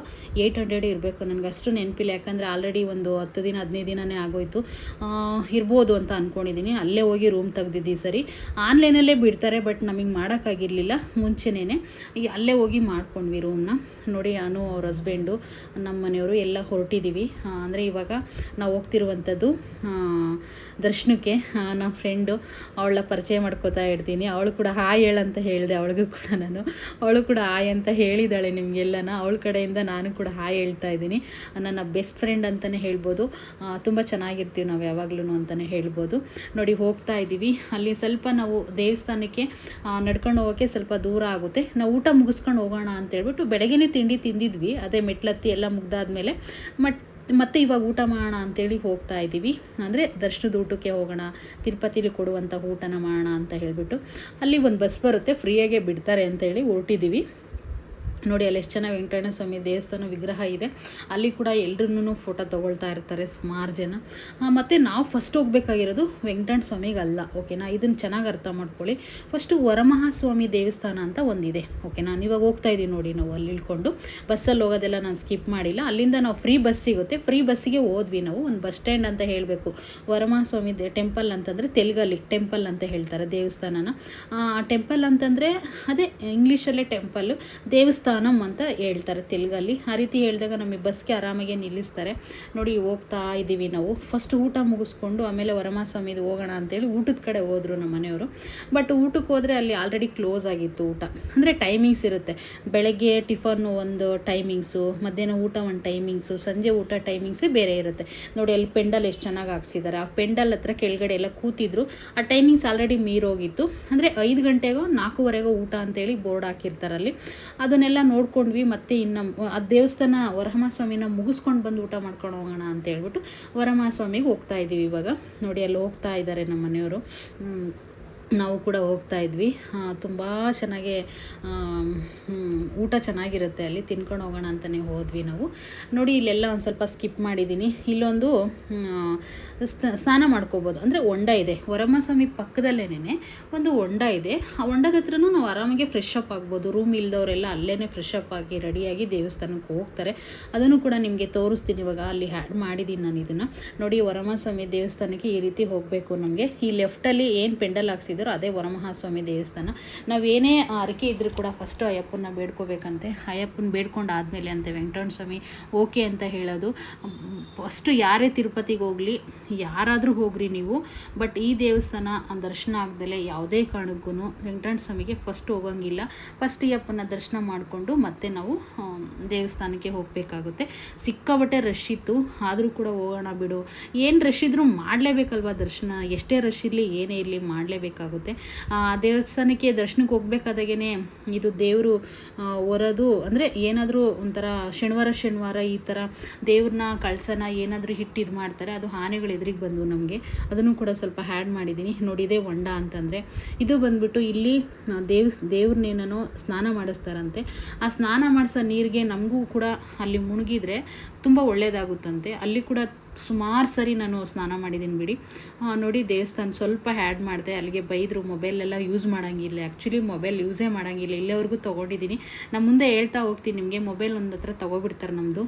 ಏಯ್ಟ್ ಹಂಡ್ರೆಡ್ ಇರಬೇಕು. ನನಗೆ ಅಷ್ಟು ನೆನಪಿಲ್ಲ. ಯಾಕಂದರೆ ಆಲ್ರೆಡಿ ಒಂದು ಹತ್ತು ದಿನ, ಹದಿನೈದು ದಿನನೇ ಆಗೋಯ್ತು. ಇರ್ಬೋದು ಅಂತ ಅಂದ್ಕೊಂಡಿದ್ದೀನಿ ಅಲ್ಲೇ ಹೋಗಿ ರೂಮ್ ತೆಗ್ದಿದ್ದು ಈ ಸರಿ. ಆನ್ಲೈನಲ್ಲೇ ಬಿಡ್ತಾರೆ, ಬಟ್ ನಮಗೆ ಮಾಡೋಕ್ಕಾಗಿರಲಿಲ್ಲ. ಮುಂಚೆನೇ ಅಲ್ಲೇ ಹೋಗಿ ಮಾಡ್ಕೊಂಡ್ವಿ ರೂಮ್ನ. ನೋಡಿ ನಾನು ಅವ್ರ ಹಸ್ಬೆಂಡು ನಮ್ಮ ಮನೆಯವರು ಎಲ್ಲ ಹೊರಟಿದ್ದೀವಿ ಅಂದರೆ ಇವಾಗ ನಾವು ಹೋಗ್ತಿರುವಂಥದ್ದು ದರ್ಶನಕ್ಕೆ ನಮ್ಮ ಫ್ರೆಂಡು ಅವಳ ಪರಿಚಯ ಮಾಡ್ಕೋತಾ ಇರ್ತೀನಿ. ಅವಳು ಕೂಡ ಹಾಯ್ ಹೇಳಂತ ಹೇಳಿದೆ ಅವಳಿಗೂ ಕೂಡ ನಾನು. ಅವಳು ಕೂಡ ಹಾಯ್ ಅಂತ ಹೇಳಿದ್ದಾಳೆ ನಿಮಗೆಲ್ಲನ? ಅವಳ ಕಡೆಯಿಂದ ನಾನು ಕೂಡ ಹಾಯ್ ಹೇಳ್ತಾ ಇದ್ದೀನಿ. ನನ್ನ ಬೆಸ್ಟ್ ಫ್ರೆಂಡ್ ಅಂತಲೇ ಹೇಳ್ಬೋದು. ತುಂಬ ಚೆನ್ನಾಗಿರ್ತೀವಿ ನಾವು ಯಾವಾಗ್ಲೂ ಅಂತಲೇ ಹೇಳ್ಬೋದು. ನೋಡಿ, ಹೋಗ್ತಾ ಇದ್ದೀವಿ. ಅಲ್ಲಿ ಸ್ವಲ್ಪ ನಾವು ದೇವಸ್ಥಾನಕ್ಕೆ ನಡ್ಕೊಂಡು ಹೋಗೋಕ್ಕೆ ಸ್ವಲ್ಪ ದೂರ ಆಗುತ್ತೆ. ನಾವು ಊಟ ಮುಗಿಸ್ಕೊಂಡು ಹೋಗೋಣ ಅಂತ ಹೇಳ್ಬಿಟ್ಟು ಬೆಳಗ್ಗೆನೇ ತಿಂಡಿ ತಿಂದಿದ್ವಿ. ಅದೇ ಮೆಟ್ಲತ್ತಿ ಎಲ್ಲ ಮುಗ್ದಾದ್ಮೇಲೆ. ಮಟ್ ಮತ್ತೆ ಇವಾಗ ಊಟ ಮಾಡೋಣ ಅಂತೇಳಿ ಹೋಗ್ತಾ ಇದ್ದೀವಿ. ಅಂದರೆ ದರ್ಶನದ ಊಟಕ್ಕೆ ಹೋಗೋಣ, ತಿರುಪತಿಲಿ ಕೊಡುವಂಥ ಊಟನ ಮಾಡೋಣ ಅಂತ ಹೇಳಿಬಿಟ್ಟು ಅಲ್ಲಿ ಒಂದು ಬಸ್ ಬರುತ್ತೆ. ಫ್ರೀಯಾಗೆ ಬಿಡ್ತಾರೆ ಅಂತೇಳಿ ಹೊರಟಿದ್ದೀವಿ. ನೋಡಿ ಅಲ್ಲಿ ಎಷ್ಟು ಚೆನ್ನಾಗಿ ವೆಂಕಟರಮಣ ಸ್ವಾಮಿ ದೇವಸ್ಥಾನ ವಿಗ್ರಹ ಇದೆ. ಅಲ್ಲಿ ಕೂಡ ಎಲ್ರೂ ಫೋಟೋ ತೊಗೊಳ್ತಾ ಇರ್ತಾರೆ ಸುಮಾರು ಜನ. ಮತ್ತು ನಾವು ಫಸ್ಟ್ ಹೋಗಬೇಕಾಗಿರೋದು ವೆಂಕಟರಮಣ ಸ್ವಾಮಿಗೆ ಅಲ್ಲ ಓಕೆನಾ ಇದನ್ನು ಚೆನ್ನಾಗಿ ಅರ್ಥ ಮಾಡ್ಕೊಳ್ಳಿ. ಫಸ್ಟು ವರಮಹಾಸ್ವಾಮಿ ದೇವಸ್ಥಾನ ಅಂತ ಒಂದಿದೆ ಓಕೆನಾ ಇವಾಗ ಹೋಗ್ತಾ ಇದ್ದೀವಿ ನೋಡಿ ನಾವು ಅಲ್ಲಿ ಇಳ್ಕೊಂಡು. ಬಸ್ಸಲ್ಲಿ ಹೋಗೋದೆಲ್ಲ ನಾನು ಸ್ಕಿಪ್ ಮಾಡಿಲ್ಲ. ಅಲ್ಲಿಂದ ನಾವು ಫ್ರೀ ಬಸ್ ಸಿಗುತ್ತೆ. ಫ್ರೀ ಬಸ್ಸಿಗೆ ಹೋದ್ವಿ ನಾವು. ಒಂದು ಬಸ್ ಸ್ಟ್ಯಾಂಡ್ ಅಂತ ಹೇಳಬೇಕು. ವರಮಹಾಸ್ವಾಮಿ ಟೆಂಪಲ್ ಅಂತಂದರೆ ತೆಲುಗಲ್ಲಿ ಟೆಂಪಲ್ ಅಂತ ಹೇಳ್ತಾರೆ ದೇವಸ್ಥಾನನ. ಟೆಂಪಲ್ ಅಂತಂದರೆ ಅದೇ ಇಂಗ್ಲೀಷಲ್ಲೇ ಟೆಂಪಲ್ಲು ದೇವಸ್ಥಾನಂ ಅಂತ ಹೇಳ್ತಾರೆ ತೆಲುಗಲ್ಲಿ. ಆ ರೀತಿ ಹೇಳಿದಾಗ ನಮಗೆ ಬಸ್ಗೆ ಆರಾಮಾಗಿ ನಿಲ್ಲಿಸ್ತಾರೆ. ನೋಡಿ, ಹೋಗ್ತಾ ಇದ್ದೀವಿ ನಾವು. ಫಸ್ಟ್ ಊಟ ಮುಗಿಸ್ಕೊಂಡು ಆಮೇಲೆ ವರಮಹಾಸ್ವಾಮಿದು ಹೋಗೋಣ ಅಂತೇಳಿ ಊಟದ ಕಡೆ ಹೋದರು ನಮ್ಮ ಮನೆಯವರು. ಬಟ್ ಊಟಕ್ಕೆ ಹೋದರೆ ಅಲ್ಲಿ ಆಲ್ರೆಡಿ ಕ್ಲೋಸ್ ಆಗಿತ್ತು ಊಟ. ಅಂದರೆ ಟೈಮಿಂಗ್ಸ್ ಇರುತ್ತೆ. ಬೆಳಗ್ಗೆ ಟಿಫನ್ ಒಂದು ಟೈಮಿಂಗ್ಸು ಮಧ್ಯಾಹ್ನ ಊಟ ಒಂದು ಟೈಮಿಂಗ್ಸು ಸಂಜೆ ಊಟ ಟೈಮಿಂಗ್ಸೇ ಬೇರೆ ಇರುತ್ತೆ. ನೋಡಿ, ಅಲ್ಲಿ ಪೆಂಡಲ್ ಎಷ್ಟು ಚೆನ್ನಾಗಿ ಹಾಕ್ಸಿದ್ದಾರೆ ಆ ಪೆಂಡಲ್ ಹತ್ರ ಕೆಳಗಡೆ ಎಲ್ಲ ಕೂತಿದ್ರು. ಆ ಟೈಮಿಂಗ್ಸ್ ಆಲ್ರೆಡಿ ಮೀರೋಗಿತ್ತು. ಅಂದರೆ ಐದು ಗಂಟೆಗೋ ನಾಲ್ಕೂವರೆಗೋ ಊಟ ಅಂತೇಳಿ ಬೋರ್ಡ್ ಹಾಕಿರ್ತಾರಲ್ಲಿ ಅದನ್ನೆಲ್ಲ ನೋಡ್ಕೊಂಡ್ವಿ, ಮತ್ತೆ ಇನ್ನು ಆ ದೇವಸ್ಥಾನ ವರಮಹಾಸ್ವಾಮಿನ ಮುಗಿಸ್ಕೊಂಡು ಬಂದು ಊಟ ಮಾಡ್ಕೊಂಡು ಹೋಗೋಣ ಅಂತ ಹೇಳ್ಬಿಟ್ಟು ವರಮಹಾಸ್ವಾಮಿಗೆ ಹೋಗ್ತಾ ಇದ್ದೀವಿ ಇವಾಗ ನೋಡಿ, ಅಲ್ಲಿ ಹೋಗ್ತಾ ಇದ್ದಾರೆ ನಮ್ಮ ಮನೆಯವರು. ನಾವು ಕೂಡ ಹೋಗ್ತಾ ಇದ್ವಿ. ತುಂಬ ಚೆನ್ನಾಗಿ ಊಟ ಚೆನ್ನಾಗಿರುತ್ತೆ ಅಲ್ಲಿ. ತಿನ್ಕೊಂಡು ಹೋಗೋಣ ಅಂತಲೇ ಹೋದ್ವಿ ನಾವು. ನೋಡಿ, ಇಲ್ಲೆಲ್ಲ ಒಂದು ಸ್ವಲ್ಪ ಸ್ಕಿಪ್ ಮಾಡಿದ್ದೀನಿ ಇಲ್ಲೊಂದು ಸ್ನ- ಸ್ನಾನ ಮಾಡ್ಕೋಬೋದು. ಅಂದರೆ ಹೊಂಡ ಇದೆ. ವರಮಸ್ವಾಮಿ ಪಕ್ಕದಲ್ಲೇನೆ ಒಂದು ಹೊಂಡ ಇದೆ. ಆ ಹೊಂಡದ ಹತ್ರನೂ ನಾವು ಆರಾಮಾಗಿ ಫ್ರೆಶ್ ಅಪ್ ಆಗ್ಬೋದು. ರೂಮ್ ಇಲ್ದವರೆಲ್ಲ ಅಲ್ಲೇ ಫ್ರೆಶ್ ಅಪ್ ಆಗಿ ರೆಡಿಯಾಗಿ ದೇವಸ್ಥಾನಕ್ಕೆ ಹೋಗ್ತಾರೆ. ಅದನ್ನು ಕೂಡ ನಿಮಗೆ ತೋರಿಸ್ತೀನಿ ಇವಾಗ. ಅಲ್ಲಿ ಹ್ಯಾಡ್ ಮಾಡಿದ್ದೀನಿ ನಾನು ಇದನ್ನು. ನೋಡಿ ವರಮಸ್ವಾಮಿ ದೇವಸ್ಥಾನಕ್ಕೆ ಈ ರೀತಿ ಹೋಗಬೇಕು ನಮಗೆ. ಈ ಲೆಫ್ಟಲ್ಲಿ ಏನು ಪೆಂಡಲ್ ಹಾಕ್ಸಿದ್ರು ಅದೇ ವರಮಹಾಸ್ವಾಮಿ ದೇವಸ್ಥಾನ. ನಾವು ಏನೇ ಅರಿಕೆ ಇದ್ದರೂ ಕೂಡ ಫಸ್ಟು ಅಯ್ಯಪ್ಪನ ಬೇಡ್ಕೋಬೇಕಂತೆ. ಅಯ್ಯಪ್ಪನ ಬೇಡ್ಕೊಂಡು ಆದಮೇಲೆ ಅಂತೆ ವೆಂಕಟರಮಣ ಸ್ವಾಮಿ ಓಕೆ ಅಂತ ಹೇಳೋದು. ಫಸ್ಟು ಯಾರೇ ತಿರುಪತಿಗೆ ಹೋಗಲಿ, ಯಾರಾದರೂ ಹೋಗ್ರಿ ನೀವು. ಬಟ್ ಈ ದೇವಸ್ಥಾನ ದರ್ಶನ ಆಗ್ದಲೆ ಯಾವುದೇ ಕಾರಣಕ್ಕೂ ವೆಂಕಟರಮಣ ಸ್ವಾಮಿಗೆ ಫಸ್ಟ್ ಹೋಗಂಗಿಲ್ಲ. ಫಸ್ಟ್ ಅಯ್ಯಪ್ಪನ ದರ್ಶನ ಮಾಡಿಕೊಂಡು ಮತ್ತೆ ನಾವು ದೇವಸ್ಥಾನಕ್ಕೆ ಹೋಗಬೇಕಾಗುತ್ತೆ. ಸಿಕ್ಕಾಬಟ್ಟೆ ರಶ್ ಇತ್ತು. ಆದರೂ ಕೂಡ ಹೋಗೋಣ ಬಿಡು. ಏನು ರಶ್ ಇದ್ದರೂ ಮಾಡಲೇಬೇಕಲ್ವ ದರ್ಶನ? ಎಷ್ಟೇ ರಶ್ ಇರಲಿ, ಏನೇ ಇರಲಿ ಮಾಡಲೇಬೇಕಾಗುತ್ತೆ. ಆ, ದೇವಸ್ಥಾನಕ್ಕೆ ದರ್ಶನಕ್ಕೆ ಹೋಗ್ಬೇಕಾದಾಗೇ ಇದು ದೇವರು ಹೊರದು ಅಂದರೆ ಏನಾದರೂ ಒಂಥರ ಶನಿವಾರ ಶನಿವಾರ ಈ ಥರ ದೇವ್ರನ್ನ ಕಳ್ಸನ ಏನಾದರೂ ಹಿಟ್ಟು ಇದು ಮಾಡ್ತಾರೆ, ಅದು ಹಾನಿಗಳು ಎದುರಿಗೆ ಬಂದವು ನಮಗೆ. ಅದನ್ನು ಕೂಡ ಸ್ವಲ್ಪ ಹ್ಯಾಡ್ ಮಾಡಿದ್ದೀನಿ ನೋಡಿದೆ ಹೊಂಡ ಅಂತಂದರೆ. ಇದು ಬಂದ್ಬಿಟ್ಟು ಇಲ್ಲಿ ದೇವ್ ದೇವ್ರನ್ನೇನೋ ಸ್ನಾನ ಮಾಡಿಸ್ತಾರಂತೆ. ಆ ಸ್ನಾನ ಮಾಡಿಸೋ ನೀರಿಗೆ ನಮಗೂ ಕೂಡ ಅಲ್ಲಿ ಮುಳುಗಿದ್ರೆ ತುಂಬ ಒಳ್ಳೆಯದಾಗುತ್ತಂತೆ ಅಲ್ಲಿ ಕೂಡ ಸುಮಾರು ಸರಿ ನಾನು ಸ್ನಾನ ಮಾಡಿದ್ದೀನಿ ಬಿಡಿ. ನೋಡಿ ದೇವಸ್ಥಾನ ಸ್ವಲ್ಪ ಹ್ಯಾಡ್ ಮಾಡಿದೆ. ಅಲ್ಲಿಗೆ ಬೈದರು ಮೊಬೈಲೆಲ್ಲ ಯೂಸ್ ಮಾಡೋಂಗಿಲ್ಲ. ಆ್ಯಕ್ಚುಲಿ ಮೊಬೈಲ್ ಯೂಸೇ ಮಾಡೋಂಗಿಲ್ಲ. ಇಲ್ಲಿವರೆಗೂ ತೊಗೊಂಡಿದ್ದೀನಿ ನಾನು ಮುಂದೆ ಹೇಳ್ತಾ ಹೋಗ್ತೀನಿ. ನಿಮಗೆ ಮೊಬೈಲ್ ಒಂದು ಹತ್ರ ತೊಗೊಬಿಡ್ತಾರೆ ನಮ್ಮದು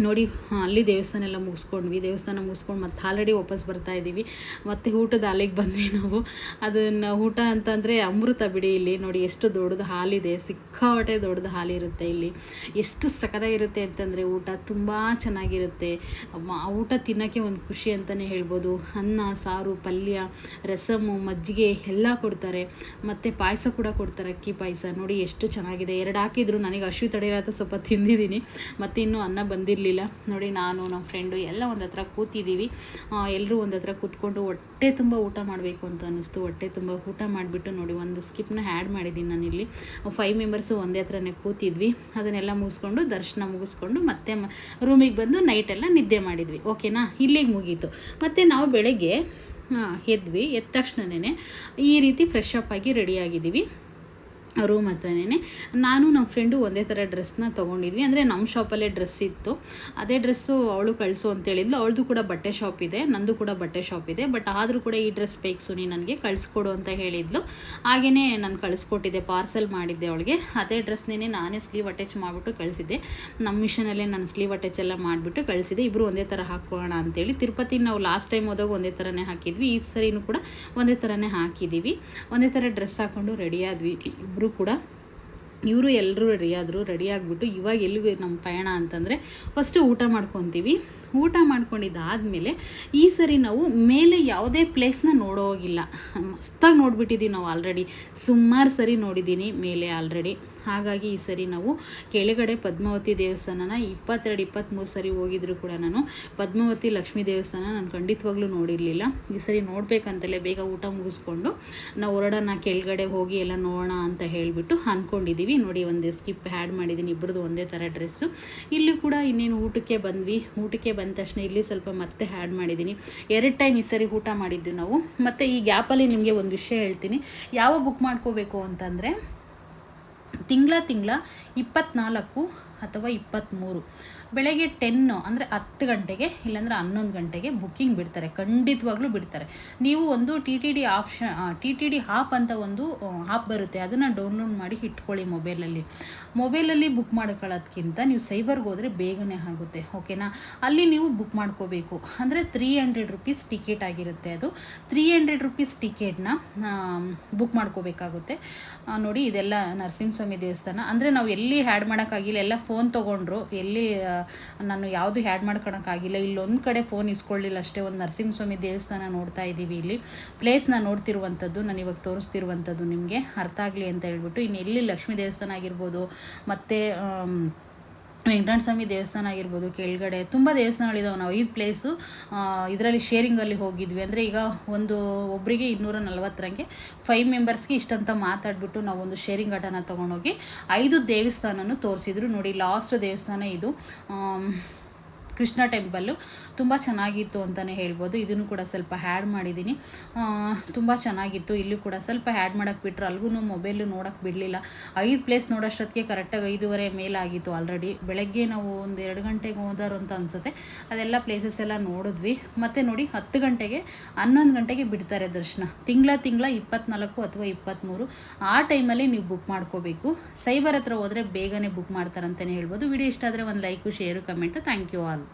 ನೋಡಿ ಅಲ್ಲಿ ದೇವಸ್ಥಾನ ಎಲ್ಲ ಮುಗಿಸ್ಕೊಂಡ್ವಿ. ದೇವಸ್ಥಾನ ಮುಗಿಸ್ಕೊಂಡು ಮತ್ತೆ ಆಲ್ರೆಡಿ ವಾಪಸ್ ಬರ್ತಾ ಇದ್ದೀವಿ ಮತ್ತು ಊಟದ ಹಾಲಿಗೆ ಬಂದ್ವಿ ನಾವು. ಅದನ್ನು ಊಟ ಅಂತಂದರೆ ಅಮೃತ ಬಿಡಿ ಇಲ್ಲಿ. ನೋಡಿ, ಎಷ್ಟು ದೊಡ್ಡದು ಹಾಲಿದೆ. ಸಿಕ್ಕಾಪಟ್ಟೆ ದೊಡ್ಡದು ಹಾಲಿರುತ್ತೆ ಇಲ್ಲಿ. ಎಷ್ಟು ಸಖತ್ತಾಗಿರುತ್ತೆ ಅಂತಂದರೆ ಊಟ ತುಂಬ ಚೆನ್ನಾಗಿರುತ್ತೆ. ಊಟ ತಿನ್ನೋಕ್ಕೆ ಒಂದು ಖುಷಿ ಅಂತಲೇ ಹೇಳ್ಬೋದು. ಅನ್ನ, ಸಾರು, ಪಲ್ಯ, ರಸಮು, ಮಜ್ಜಿಗೆ ಎಲ್ಲ ಕೊಡ್ತಾರೆ. ಮತ್ತು ಪಾಯಸ ಕೂಡ ಕೊಡ್ತಾರೆ ಅಕ್ಕಿ ಪಾಯಸ. ನೋಡಿ, ಎಷ್ಟು ಚೆನ್ನಾಗಿದೆ. ಎರಡು ಹಾಕಿದ್ರು ನನಗೆ ಹಸಿವು ತಡೆಯಲಾತ ಸ್ವಲ್ಪ ತಿಂದಿದ್ದೀನಿ. ಮತ್ತು ಇನ್ನೂ ಅನ್ನ ಬಂದಿರಲಿಲ್ಲ ನೋಡಿ, ನಾನು, ನಮ್ಮ ಫ್ರೆಂಡು ಎಲ್ಲ ಒಂದು ಹತ್ರ ಕೂತಿದ್ದೀವಿ ಎಲ್ಲರೂ ಒಂದು ಹತ್ರ ಕೂತ್ಕೊಂಡು ಹೊಟ್ಟೆ ತುಂಬ ಊಟ ಮಾಡಬೇಕು ಅಂತ ಅನ್ನಿಸ್ತು. ಹೊಟ್ಟೆ ತುಂಬ ಊಟ ಮಾಡಿಬಿಟ್ಟು ನೋಡಿ, ಒಂದು ಸ್ಕಿಪ್ನ ಆ್ಯಡ್ ಮಾಡಿದ್ದೀನಿ ನಾನಿಲ್ಲಿ ಫೈವ್ ಮೆಂಬರ್ಸು ಒಂದೇ ಹತ್ರನೇ ಕೂತಿದ್ವಿ. ಅದನ್ನೆಲ್ಲ ಮುಗಿಸ್ಕೊಂಡು ದರ್ಶನ ಮುಗಿಸ್ಕೊಂಡು ಮತ್ತೆ ರೂಮಿಗೆ ಬಂದು ನೈಟೆಲ್ಲ ನಿದ್ದೆ ಮಾಡಿದ್ವಿ. ಓಕೆನಾ ಇಲ್ಲಿಗೆ ಮುಗೀತು. ಮತ್ತು ನಾವು ಬೆಳಗ್ಗೆ ಎದ್ವಿ. ಎದ್ದ ತಕ್ಷಣನೇ ಈ ರೀತಿ ಫ್ರೆಶ್ ಅಪ್ ಆಗಿ ರೆಡಿಯಾಗಿದ್ದೀವಿ ರೂಮ್ ಹತ್ರನೇ ನಾನು ನಮ್ಮ ಫ್ರೆಂಡು ಒಂದೇ ಥರ ಡ್ರೆಸ್ನ ತೊಗೊಂಡಿದ್ವಿ. ಅಂದರೆ ನಮ್ಮ ಶಾಪಲ್ಲೇ ಡ್ರೆಸ್ ಇತ್ತು. ಅದೇ ಡ್ರೆಸ್ಸು ಅವಳು ಕಳಿಸು ಅಂತೇಳಿದ್ಲು. ಅವಳದು ಕೂಡ ಬಟ್ಟೆ ಶಾಪ್ ಇದೆ. ನಂದು ಕೂಡ ಬಟ್ಟೆ ಶಾಪ್ ಇದೆ. ಬಟ್ ಆದರೂ ಕೂಡ ಈ ಡ್ರೆಸ್ ಬೇಕು ಸುನಿ ನನಗೆ, ಕಳಿಸ್ಕೊಡು ಅಂತ ಹೇಳಿದ್ಲು. ಹಾಗೆಯೇ ನಾನು ಕಳಿಸ್ಕೊಟ್ಟಿದ್ದೆ ಪಾರ್ಸೆಲ್ ಮಾಡಿದ್ದೆ ಅವಳಿಗೆ. ಅದೇ ಡ್ರೆಸ್ನೇ ನಾನೇ ಸ್ಲೀವ್ ಅಟ್ಯಾಚ್ ಮಾಡಿಬಿಟ್ಟು ಕಳಿಸಿದ್ದೆ. ನಮ್ಮ ಮಿಷನಲ್ಲೇ ನಾನು ಸ್ಲೀವ್ ಅಟ್ಯಾಚ್ ಎಲ್ಲ ಮಾಡಿಬಿಟ್ಟು ಕಳಿಸಿದ್ದೆ. ಇಬ್ಬರು ಒಂದೇ ಥರ ಹಾಕೋಣ ಅಂತೇಳಿ. ತಿರುಪತಿ ನಾವು ಲಾಸ್ಟ್ ಟೈಮ್ ಹೋದಾಗ ಒಂದೇ ಥರನೇ ಹಾಕಿದ್ವಿ. ಈ ಸರಿನೂ ಕೂಡ ಒಂದೇ ಥರನೇ ಹಾಕಿದ್ದೀವಿ ಒಂದೇ ಥರ ಡ್ರೆಸ್ ಹಾಕ್ಕೊಂಡು ರೆಡಿಯಾದ್ವಿ ಇಬ್ಬರು ಕೂಡ ಇವರು ಎಲ್ಲರೂ ರೆಡಿ ಆದರು ರೆಡಿ ಆಗಿಬಿಟ್ಟು ಇವಾಗ ಎಲ್ಲಿಗೆ ನಮ್ಮ ಪಯಣ ಅಂತಂದರೆ ಫಸ್ಟು ಊಟ ಮಾಡ್ಕೊತೀವಿ. ಊಟ ಮಾಡ್ಕೊಂಡಿದ್ದಾದಮೇಲೆ ಈ ಸರಿ ನಾವು ಮೇಲೆ ಯಾವುದೇ ಪ್ಲೇಸ್ನ ನೋಡೋಗಿಲ್ಲ ಮಸ್ತಾಗಿ ನೋಡಿಬಿಟ್ಟಿದ್ದೀವಿ ನಾವು ಆಲ್ರೆಡಿ ಸುಮಾರು ಸರಿ ನೋಡಿದ್ದೀನಿ ಮೇಲೆ ಆಲ್ರೆಡಿ ಹಾಗಾಗಿ ಈ ಸರಿ ನಾವು ಕೆಳಗಡೆ ಪದ್ಮಾವತಿ ದೇವಸ್ಥಾನನ ಇಪ್ಪತ್ತೆರಡು, ಇಪ್ಪತ್ತ್ಮೂರು ಸರಿ ಹೋಗಿದ್ರು ಕೂಡ ನಾನು ಪದ್ಮಾವತಿ, ಲಕ್ಷ್ಮೀ ದೇವಸ್ಥಾನ ನಾನು ಖಂಡಿತವಾಗ್ಲೂ ನೋಡಿರಲಿಲ್ಲ. ಈ ಸರಿ ನೋಡಬೇಕಂತಲೇ ಬೇಗ ಊಟ ಮುಗಿಸ್ಕೊಂಡು ನಾವು ಹೊರಡೋಣ, ಕೆಳಗಡೆ ಹೋಗಿ ಎಲ್ಲ ನೋಡೋಣ ಅಂತ ಹೇಳಿಬಿಟ್ಟು ಅಂದ್ಕೊಂಡಿದ್ದೀವಿ ನೋಡಿ, ಒಂದೇ ಸ್ಕಿಪ್ ಆ್ಯಡ್ ಮಾಡಿದ್ದೀನಿ ಇಬ್ಬರದು ಒಂದೇ ಥರ ಡ್ರೆಸ್ಸು. ಇಲ್ಲಿ ಕೂಡ ಇನ್ನೇನು ಊಟಕ್ಕೆ ಬಂದ್ವಿ. ಊಟಕ್ಕೆ ಬಂದ ತಕ್ಷಣ ಇಲ್ಲಿ ಸ್ವಲ್ಪ ಮತ್ತೆ ಆ್ಯಡ್ ಮಾಡಿದ್ದೀನಿ. ಎರಡು ಟೈಮ್ ಈ ಸರಿ ಊಟ ಮಾಡಿದ್ದು ನಾವು. ಮತ್ತು ಈ ಗ್ಯಾಪಲ್ಲಿ ನಿಮಗೆ ಒಂದು ವಿಷಯ ಹೇಳ್ತೀನಿ. ಯಾವ ಬುಕ್ ಮಾಡ್ಕೋಬೇಕು ಅಂತಂದರೆ ತಿಂಗಳ ತಿಂಗಳ ಇಪ್ಪತ್ನಾಲ್ಕು ಅಥವಾ ಇಪ್ಪತ್ತ್ಮೂರು ಬೆಳಗ್ಗೆ ಟೆನ್ನು ಅಂದರೆ ಹತ್ತು ಗಂಟೆಗೆ, ಇಲ್ಲಾಂದರೆ ಹನ್ನೊಂದು ಗಂಟೆಗೆ ಬುಕ್ಕಿಂಗ್ ಬಿಡ್ತಾರೆ. ಖಂಡಿತವಾಗ್ಲೂ ಬಿಡ್ತಾರೆ. ನೀವು ಒಂದು T T D option T T D app ಅಂತ ಒಂದು ಆಪ್ ಬರುತ್ತೆ. ಅದನ್ನು ಡೌನ್ಲೋಡ್ ಮಾಡಿ ಇಟ್ಕೊಳ್ಳಿ ಮೊಬೈಲಲ್ಲಿ. ಮೊಬೈಲಲ್ಲಿ ಬುಕ್ ಮಾಡ್ಕೊಳ್ಳೋದ್ಕಿಂತ ನೀವು ಸೈಬರ್ಗೆ ಹೋದರೆ ಬೇಗನೆ ಆಗುತ್ತೆ. ಓಕೆನಾ ಅಲ್ಲಿ ನೀವು ಬುಕ್ ಮಾಡ್ಕೋಬೇಕು. ಅಂದರೆ ತ್ರೀ ಹಂಡ್ರೆಡ್ ರುಪೀಸ್ ಟಿಕೆಟ್ ಆಗಿರುತ್ತೆ ಅದು. ತ್ರೀ ಹಂಡ್ರೆಡ್ ರುಪೀಸ್ ಟಿಕೆಟ್ನ ಬುಕ್ ಮಾಡ್ಕೋಬೇಕಾಗುತ್ತೆ. ನೋಡಿ ಇದೆಲ್ಲ ನರಸಿಂಹಸ್ವಾಮಿ ದೇವಸ್ಥಾನ. ಅಂದರೆ ನಾವು ಎಲ್ಲಿ ಆ್ಯಡ್ ಮಾಡೋಕ್ಕಾಗಿಲ್ಲ ಎಲ್ಲ ಫೋನ್ ತೊಗೊಂಡ್ರು. ಎಲ್ಲಿ ನಾನು ಯಾವುದು ಹ್ಯಾಡ್ ಮಾಡ್ಕೊಳಕ್ಕಾಗಿಲ್ಲ. ಇಲ್ಲೊಂದು ಕಡೆ ಫೋನ್ ಇಸ್ಕೊಳ್ಳಿಲ್ಲ. ಅಷ್ಟೇ ಒಂದು ನರಸಿಂಹಸ್ವಾಮಿ ದೇವಸ್ಥಾನ ನೋಡ್ತಾ ಇದ್ದೀವಿ ಇಲ್ಲಿ. ಪ್ಲೇಸ್ನ ನೋಡ್ತಿರುವಂಥದ್ದು, ನಾನು ಇವಾಗ ತೋರಿಸ್ತಿರುವಂಥದ್ದು ನಿಮಗೆ. ಅರ್ಥ ಆಗಲಿ ಅಂತ ಹೇಳ್ಬಿಟ್ಟು ಇನ್ನು ಎಲ್ಲಿ ಲಕ್ಷ್ಮೀ ದೇವಸ್ಥಾನ ಆಗಿರ್ಬೋದು, ಮತ್ತು ವೆಂಕಟರಮಣ ಸ್ವಾಮಿ ದೇವಸ್ಥಾನ ಆಗಿರ್ಬೋದು, ಕೆಳಗಡೆ ತುಂಬ ದೇವಸ್ಥಾನಗಳಿದಾವೆ ನಾವು. ಐದು ಪ್ಲೇಸು ಇದರಲ್ಲಿ ಶೇರಿಂಗಲ್ಲಿ ಹೋಗಿದ್ವಿ. ಅಂದರೆ ಈಗ ಒಂದು ಒಬ್ಬರಿಗೆ ಇನ್ನೂರ ನಲ್ವತ್ತರಂಗೆ ಫೈವ್ ಮೆಂಬರ್ಸ್ಗೆ ಇಷ್ಟಂತ ಮಾತಾಡ್ಬಿಟ್ಟು ನಾವು ಒಂದು ಶೇರಿಂಗ್ ಆಟೋನ ತೊಗೊಂಡೋಗಿ ಐದು ದೇವಸ್ಥಾನನೂ ತೋರಿಸಿದ್ರು. ನೋಡಿ ಲಾಸ್ಟ್ ದೇವಸ್ಥಾನ ಇದು. ಕೃಷ್ಣ ಟೆಂಪಲ್ಲು ತುಂಬ ಚೆನ್ನಾಗಿತ್ತು ಅಂತಲೇ ಹೇಳ್ಬೋದು. ಇದನ್ನು ಕೂಡ ಸ್ವಲ್ಪ ಹ್ಯಾಡ್ ಮಾಡಿದ್ದೀನಿ. ತುಂಬ ಚೆನ್ನಾಗಿತ್ತು. ಇಲ್ಲೂ ಕೂಡ ಸ್ವಲ್ಪ ಹ್ಯಾಡ್ ಮಾಡೋಕ್ಕೆ ಬಿಟ್ಟರು ಅಲ್ಗೂ ಮೊಬೈಲು ನೋಡೋಕ್ಕೆ ಬಿಡಲಿಲ್ಲ. ಐದು ಪ್ಲೇಸ್ ನೋಡೋಷ್ಟೊತ್ತಿಗೆ ಕರೆಕ್ಟಾಗಿ ಐದೂವರೆ ಮೇಲಾಗಿತ್ತು ಆಲ್ರೆಡಿ ಬೆಳಗ್ಗೆ ನಾವು ಒಂದು ಎರಡು ಗಂಟೆಗೆ ಹೋದಾರು ಅಂತ ಅನಿಸುತ್ತೆ. ಅದೆಲ್ಲ ಪ್ಲೇಸಸ್ ಎಲ್ಲ ನೋಡಿದ್ವಿ. ಮತ್ತು ನೋಡಿ, ಹತ್ತು ಗಂಟೆಗೆ, ಹನ್ನೊಂದು ಗಂಟೆಗೆ ಬಿಡ್ತಾರೆ ದರ್ಶನ. ತಿಂಗಳ ತಿಂಗಳ ಇಪ್ಪತ್ನಾಲ್ಕು ಅಥವಾ ಇಪ್ಪತ್ತ್ಮೂರು ಆ ಟೈಮಲ್ಲಿ ನೀವು ಬುಕ್ ಮಾಡ್ಕೋಬೇಕು. ಸೈಬರ್ ಹತ್ರ ಹೋದರೆ ಬೇಗನೆ ಬುಕ್ ಮಾಡ್ತಾರಂತಲೇ ಹೇಳ್ಬೋದು. ವಿಡಿಯೋ ಇಷ್ಟ ಆದರೆ ಒಂದು like share comment thank you all